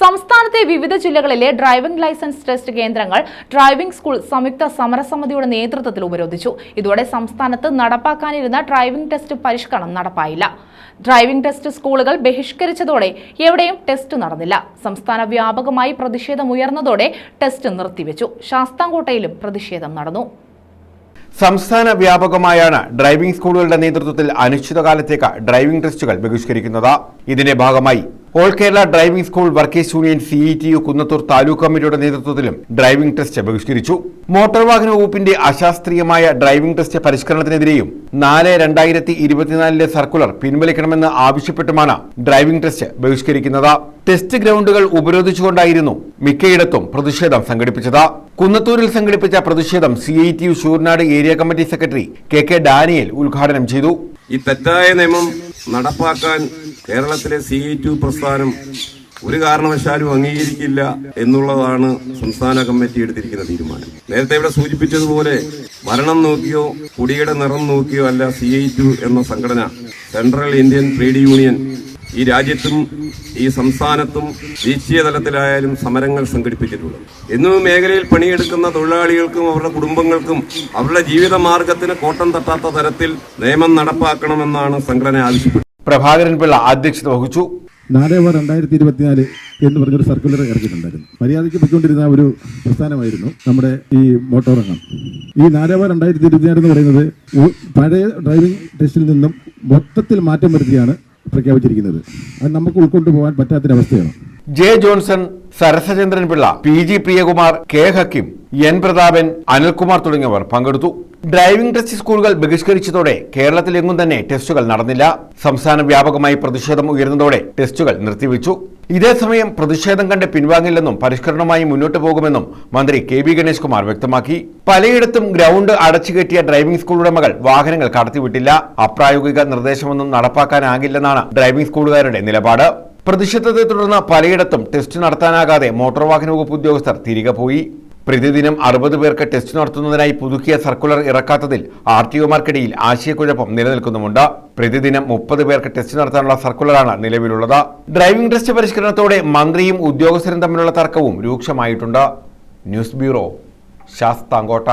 സംസ്ഥാനത്തെ വിവിധ ജില്ലകളിലെ ഡ്രൈവിംഗ് ലൈസൻസ് ടെസ്റ്റ് കേന്ദ്രങ്ങൾ ഡ്രൈവിംഗ് സ്കൂൾ സംയുക്ത സമരസമിതിയുടെ നേതൃത്വത്തിൽ ഉപരോധിച്ചു. ഇതോടെ സംസ്ഥാനത്ത് നടപ്പാക്കാനിരുന്ന ഡ്രൈവിംഗ് ടെസ്റ്റ് പരിഷ്കരണം നടപ്പായില്ല. ഡ്രൈവിംഗ് ടെസ്റ്റ് സ്കൂളുകൾ ബഹിഷ്കരിച്ചതോടെ എവിടെയും ടെസ്റ്റ് നടന്നില്ല. സംസ്ഥാന വ്യാപകമായി പ്രതിഷേധമുയർന്നതോടെ ടെസ്റ്റ് നിർത്തിവെച്ചു. ശാസ്താംകോട്ടയിലും പ്രതിഷേധം നടന്നു. സംസ്ഥാന വ്യാപകമായാണ് ഡ്രൈവിംഗ് സ്കൂളുകളുടെ നേതൃത്വത്തിൽ അനിശ്ചിതകാലത്തേക്ക് ഡ്രൈവിംഗ് ടെസ്റ്റുകൾ ബഹിഷ്കരിക്കുന്നത്. ഇതിന്റെ ഭാഗമായി all Kerala driving school workers union C E T U Kunnathur taluk കമ്മിറ്റിയുടെ നേതൃത്വത്തിലും ഡ്രൈവിംഗ് ടെസ്റ്റ് ബഹിഷ്കരിച്ചു മോട്ടോർ വാഹന വകുപ്പിന്റെ അശാസ്ത്രീയമായ ഡ്രൈവിംഗ് ടെസ്റ്റ് പരിഷ്കരണത്തിനെതിരെയും നാല് രണ്ടായിരത്തി ഇരുപത്തിനാലിലെ സർക്കുലർ പിൻവലിക്കണമെന്ന് ആവശ്യപ്പെട്ടുമാണ് ഡ്രൈവിംഗ് ടെസ്റ്റ് ബഹിഷ്കരിക്കുന്നത്. ടെസ്റ്റ് ഗ്രൗണ്ടുകൾ ഉപരോധിച്ചുകൊണ്ടായിരുന്നു മിക്കയിടത്തും പ്രതിഷേധം സംഘടിപ്പിച്ചത്. കുന്നത്തൂരിൽ സംഘടിപ്പിച്ച പ്രതിഷേധം C I T U Sooranad area committee secretary K K Daniel ഉദ്ഘാടനം ചെയ്തു. ഈ തെറ്റായ നിയമം നടപ്പാക്കാൻ കേരളത്തിലെ സി ടു പ്രസ്ഥാനം ഒരു കാരണവശാലും അംഗീകരിക്കില്ല എന്നുള്ളതാണ് സംസ്ഥാന കമ്മിറ്റി എടുത്തിരിക്കുന്ന തീരുമാനം. നേരത്തെ ഇവിടെ സൂചിപ്പിച്ചതുപോലെ ഭരണം നോക്കിയോ കുടിയുടെ നിറം നോക്കിയോ അല്ല സി ഐ ടു എന്ന സംഘടന. Central Indian trade union. ഈ രാജ്യത്തും ഈ സംസ്ഥാനത്തും ദേശീയ തലത്തിലായാലും സമരങ്ങൾ സംഘടിപ്പിച്ചിട്ടുള്ളത്. എന്നും മേഖലയിൽ പണിയെടുക്കുന്ന തൊഴിലാളികൾക്കും അവരുടെ കുടുംബങ്ങൾക്കും അവരുടെ ജീവിത മാർഗത്തിന് കോട്ടം തട്ടാത്ത തരത്തിൽ നിയമം നടപ്പാക്കണമെന്നാണ് സംഘടന ആവശ്യപ്പെട്ടത്. പ്രഭാകരൻ പിള്ള അധ്യക്ഷത വഹിച്ചു. നാല് ഓവർ രണ്ടായിരത്തി ഇരുപത്തിനാല് എന്ന് പറഞ്ഞൊരു സർക്കുലർ ഇറക്കിയിട്ടുണ്ടായിരുന്നു. മര്യാദയ്ക്ക് പൊയ്ക്കൊണ്ടിരുന്ന ഒരു പ്രസ്ഥാനമായിരുന്നു നമ്മുടെ ഈ മോട്ടോർ എണ്ണം ഈ നാല് ഓവർ രണ്ടായിരത്തി ഇരുപത്തിനാല് എന്ന് പറയുന്നത് പഴയ ഡ്രൈവിംഗ് ടെസ്റ്റിൽ നിന്നും മൊത്തത്തിൽ മാറ്റം വരുത്തിയാണ് പ്രഖ്യാപിച്ചിരിക്കുന്നത്. അത് നമുക്ക് ഉൾക്കൊണ്ടു പോകാൻ പറ്റാത്തൊരവസ്ഥയാണ്. J Johnson Sarasachandran Pillai P G Priyakumar K Hakkim N Prathapan Anilkumar തുടങ്ങിയവർ പങ്കെടുത്തു. ഡ്രൈവിംഗ് ടെസ്റ്റ് സ്കൂളുകൾ ബഹിഷ്കരിച്ചതോടെ കേരളത്തിലെങ്ങും തന്നെ ടെസ്റ്റുകൾ നടന്നില്ല. സംസ്ഥാന വ്യാപകമായി പ്രതിഷേധം ഉയർന്നതോടെ ടെസ്റ്റുകൾ നിർത്തിവെച്ചു. ഇതേസമയം പ്രതിഷേധം കണ്ട് പിൻവാങ്ങില്ലെന്നും പരിഷ്കരണവുമായി മുന്നോട്ട് പോകുമെന്നും മന്ത്രി കെ വി ഗണേഷ് കുമാർ വ്യക്തമാക്കി. പലയിടത്തും ഗ്രൗണ്ട് അടച്ചുകെട്ടിയ ഡ്രൈവിംഗ് സ്കൂൾ ഉടമകൾ വാഹനങ്ങൾ കടത്തിവിട്ടില്ല. അപ്രായോഗിക നിർദ്ദേശമൊന്നും നടപ്പാക്കാനാകില്ലെന്നാണ് ഡ്രൈവിംഗ് സ്കൂളുകാരുടെ നിലപാട്. പ്രതിഷേധത്തെ തുടർന്ന് പലയിടത്തും ടെസ്റ്റ് നടത്താനാകാതെ മോട്ടോർ വാഹന വകുപ്പ് ഉദ്യോഗസ്ഥർ തിരികെ പോയി. പ്രതിദിനം അറുപത് പേർക്ക് ടെസ്റ്റ് നടത്തുന്നതിനായി പുതുക്കിയ സർക്കുലർ ഇറക്കാത്തതിൽ ആർ ടി ഒമാർക്കിടയിൽ ആശയക്കുഴപ്പം നിലനിൽക്കുന്നുമുണ്ട്. പ്രതിദിനം മുപ്പത് പേർക്ക് ടെസ്റ്റ് നടത്താനുള്ള സർക്കുലറാണ് നിലവിലുള്ളത്. ഡ്രൈവിംഗ് ടെസ്റ്റ് പരിഷ്കരണത്തോടെ മന്ത്രിയും ഉദ്യോഗസ്ഥരും തമ്മിലുള്ള തർക്കവും രൂക്ഷമായിട്ടുണ്ട്. News bureau Sasthamkotta.